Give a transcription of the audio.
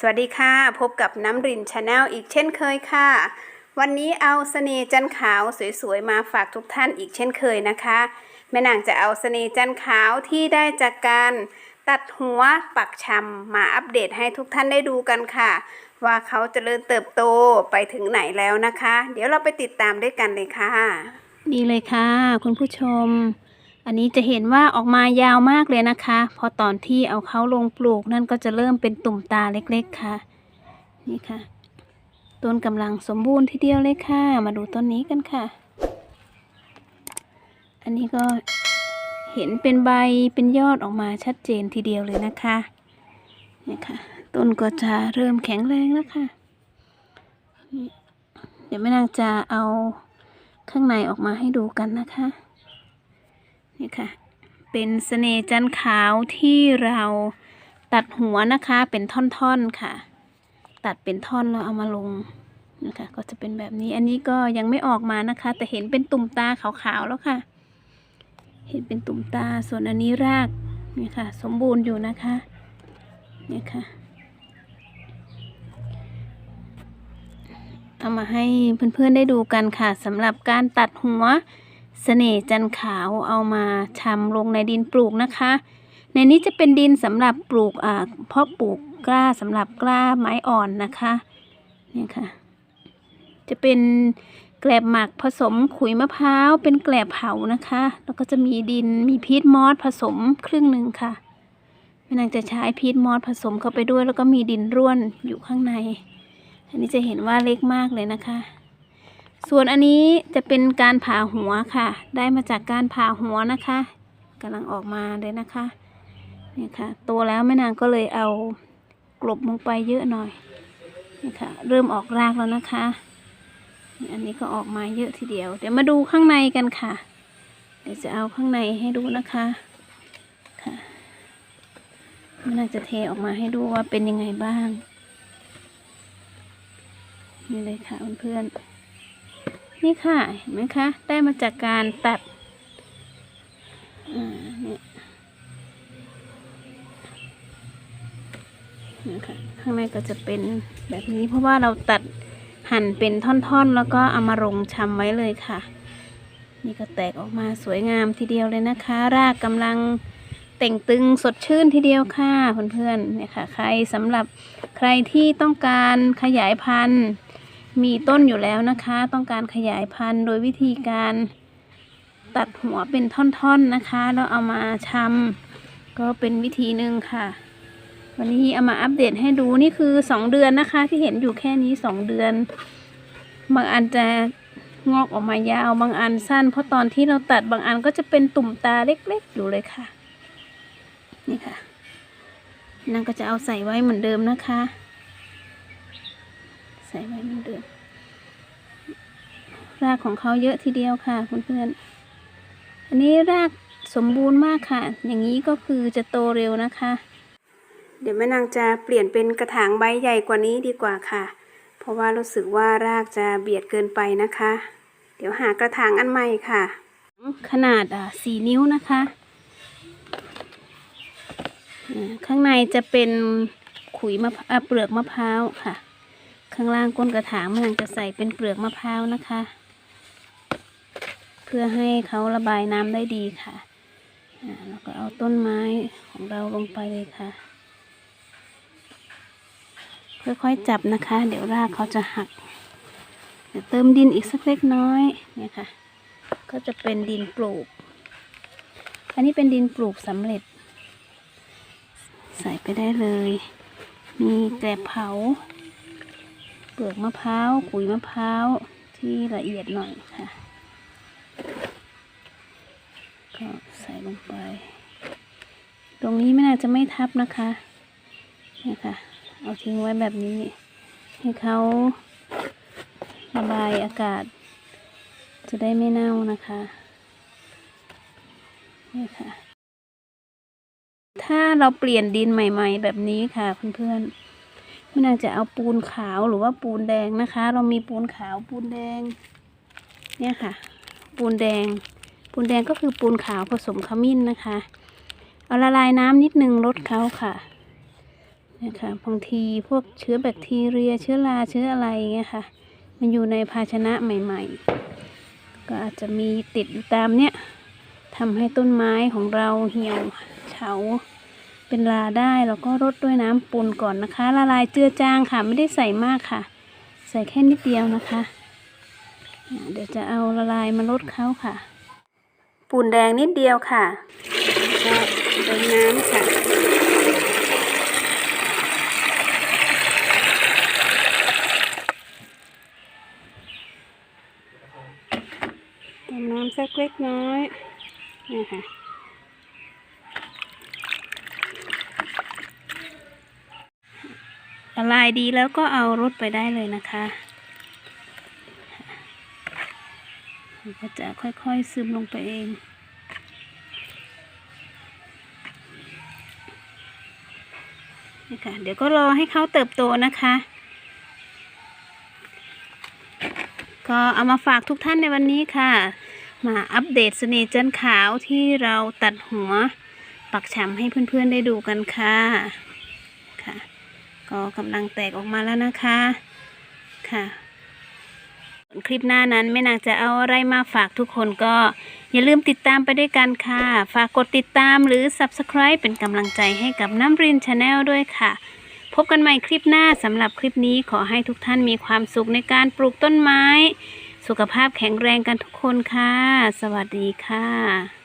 สวัสดีค่ะ พบกับน้ำรินชาแนลอีกเช่นเคยค่ะ วันนี้เอาเสน่ห์จันขาวสวยๆ มาฝากทุกท่านอีกเช่นเคยนะคะ แม่นางจะเอาเสน่ห์จันขาวที่ได้จากการตัดหัวปักชำมาอัปเดตให้ทุกท่านได้ดูกันค่ะ ว่าเขาจเจริญเติบโตไปถึงไหนแล้วนะคะ เดี๋ยวเราไปติดตามด้วยกันเลยค่ะ ดีเลยค่ะ คุณผู้ชม อันนี้จะเห็นว่าออกมายาวมากเลยนะคะ พอตอนที่เอาเขาลงปลูกนั่นก็จะเริ่มเป็นตุ่มตาเล็กๆค่ะ นี่ค่ะ ต้นกำลังสมบูรณ์ทีเดียวเลยค่ะ มาดูต้นนี้กันค่ะ อันนี้ก็เห็นเป็นใบเป็นยอดออกมาชัดเจนทีเดียวเลยนะคะนี่ค่ะ ต้นก็จะเริ่มแข็งแรงแล้วค่ะ เดี๋ยวแม่นางจะเอาข้างในออกมาให้ดูกันนะคะ นี่ค่ะ เป็นเสน่จันขาวที่เราตัดหัวนะคะ เป็นท่อนๆค่ะ ตัดเป็นท่อนแล้วเอามาลงนะคะก็จะเป็นแบบนี้ อันนี้ก็ยังไม่ออกมานะคะ แต่เห็นเป็นตุ่มตาขาวๆแล้วค่ะ เห็นเป็นตุ่มตา ส่วนอันนี้รากนี่ค่ะ สมบูรณ์อยู่นะคะ นี่ค่ะเอามาให้เพื่อนๆได้ดูกันค่ะสำหรับการตัดหัว เสน่ห์จันขาวเอามาชำลงในดินปลูกนะคะ ในนี้จะเป็นดินสำหรับปลูกอ่าเพาะปลูกกล้าสำหรับกล้าไม้อ่อนนะคะเนี่ยค่ะ จะเป็นแกลบหมักผสมขุยมะพร้าวเป็นแกลบเผานะคะ แล้วก็จะมีดินมีพีทมอสผสมครึ่งหนึ่งค่ะแม่นางจะใช้พีทมอสผสมเข้าไปด้วย แล้วก็มีดินร่วนอยู่ข้างใน อันนี้จะเห็นว่าเล็กมากเลยนะคะ ส่วนอันนี้จะเป็นการผ่าหัวค่ะ ได้มาจากการผ่าหัวนะคะกำลังออกมาเลยนะคะนี่ค่ะโตแล้วแม่นางก็เลยเอากลบลงไปเยอะหน่อยนี่ค่ะ เริ่มออกรากแล้วนะคะ อันนี้ก็ออกมาเยอะทีเดียว เดี๋ยวมาดูข้างในกันค่ะ เดี๋ยวจะเอาข้างในให้ดูนะคะค่ะแม่นางจะเทออกมาให้ดูว่าเป็นยังไงบ้างนี่เลยค่ะเพื่อนๆ นี่ค่ะเห็นไหมคะได้มาจากการตัดเนี่ยนะคะข้างในก็จะเป็นแบบนี้เพราะว่าเราตัดหั่นเป็นท่อนๆ แล้วก็เอามาลงชำไว้เลยค่ะ นี่ก็แตกออกมาสวยงามทีเดียวเลยนะคะ รากกำลังเต่งตึงสดชื่นทีเดียวค่ะเพื่อนๆเนี่ยค่ะ ใครสำหรับใครที่ต้องการขยายพันธุ์ มีต้นอยู่แล้วนะคะ ต้องการขยายพันธุ์โดยวิธีการตัดหัวเป็นท่อนๆนะคะ แล้วเอามาชำก็เป็นวิธีหนึ่งค่ะ วันนี้เอามาอัปเดตให้ดูนี่คือสองเดือนนะคะ ที่เห็นอยู่แค่นี้สองเดือน บางอันจะงอกออกมายาวบางอันสั้น เพราะตอนที่เราตัดบางอันก็จะเป็นตุ่มตาเล็กๆอยู่เลยค่ะ นี่ค่ะนั่นก็จะเอาใส่ไว้เหมือนเดิมนะคะ ส่ไว้เหมือนเดิมรากของเขาเยอะทีเดียวค่ะเพื่อนๆอันนี้รากสมบูรณ์มากค่ะ อย่างนี้ก็คือจะโตเร็วนะคะ เดี๋ยวแม่นางจะเปลี่ยนเป็นกระถางใบใหญ่กว่านี้ดีกว่าค่ะ เพราะว่ารู้สึกว่ารากจะเบียดเกินไปนะคะ เดี๋ยวหากระถางอันใหม่ค่ะ ขนาดอะสี่นิ้วนะคะอ่าข้างในจะเป็นขุยมะพร้าวเปลือกมะพร้าวค่ะ ข้างล่างก้นกระถางมันจะใส่เป็นเปลือกมะพร้าวนะคะ เพื่อให้เขาระบายน้ำได้ดีค่ะแล้วก็เอาต้นไม้ของเราลงไปเลยค่ะ ค่อยๆจับนะคะ เดี๋ยวรากเขาจะหักเดี๋ยวเติมดินอีกสักเล็กน้อยเนี่ยค่ะ ก็จะเป็นดินปลูก อันนี้เป็นดินปลูกสำเร็จ ใส่ไปได้เลย มีแกลบเผา เปลือกมะพร้าวขุยมะพร้าวที่ละเอียดหน่อยค่ะ ก็ใส่ลงไป ตรงนี้ไม่น่าจะไม่ทับนะคะเนี่ยค่ะ เอาทิ้งไว้แบบนี้ ให้เขาระบายอากาศ จะได้ไม่เน่านะคะนี่ค่ะ ถ้าเราเปลี่ยนดินใหม่ ๆ แบบนี้ค่ะเพื่อนๆ ไม่น่าจะเอาปูนขาวหรือว่าปูนแดงนะคะ เรามีปูนขาวปูนแดง เนี่ยค่ะ ปูนแดง ปูนแดงก็คือปูนขาวผสมขมิ้นนะคะ เอาละลายน้ำนิดนึงลดเขาค่ะนะคะบางทีพวกเชื้อแบคทีเรีย เชื้อราเชื้ออะไรอย่างเงี้ยค่ะ มันอยู่ในภาชนะใหม่ ๆ ก็อาจจะมีติดอยู่ตามเนี้ยทำให้ต้นไม้ของเราเหี่ยวเฉา เป็นลาได้แล้วก็รดด้วยน้ำปูนก่อนนะคะ ละลายเจือจางค่ะ ไม่ได้ใส่มากค่ะ ใส่แค่นิดเดียวนะคะ เดี๋ยวจะเอาละลายมาลดเขาค่ะ ปูนแดงนิดเดียวค่ะก็เติมน้ำค่ะเติมน้ำสักเล็กน้อยนี่ค่ะ ละลายดีแล้วก็เอารถไปได้เลยนะคะมันก็จะค่อยๆซึมลงไปเองนี่ค่ะเดี๋ยวก็รอให้เขาเติบโตนะคะ ก็เอามาฝากทุกท่านในวันนี้ค่ะ มาอัปเดตเสน่ห์จันขาวที่เราตัดหัวปักฉ่ำให้เพื่อนๆได้ดูกันค่ะ ก็กำลังแตกออกมาแล้วนะคะค่ะคลิปหน้านั้นแม่นางจะเอาอะไรมาฝากทุกคนก็อย่าลืมติดตามไปด้วยกันค่ะ ฝากกดติดตามหรือ Subscribe เป็นกำลังใจให้กับน้ำรินชาแนลด้วยค่ะ พบกันใหม่คลิปหน้าสำหรับคลิปนี้ขอให้ทุกท่านมีความสุขในการปลูกต้นไม้ สุขภาพแข็งแรงกันทุกคนค่ะ สวัสดีค่ะ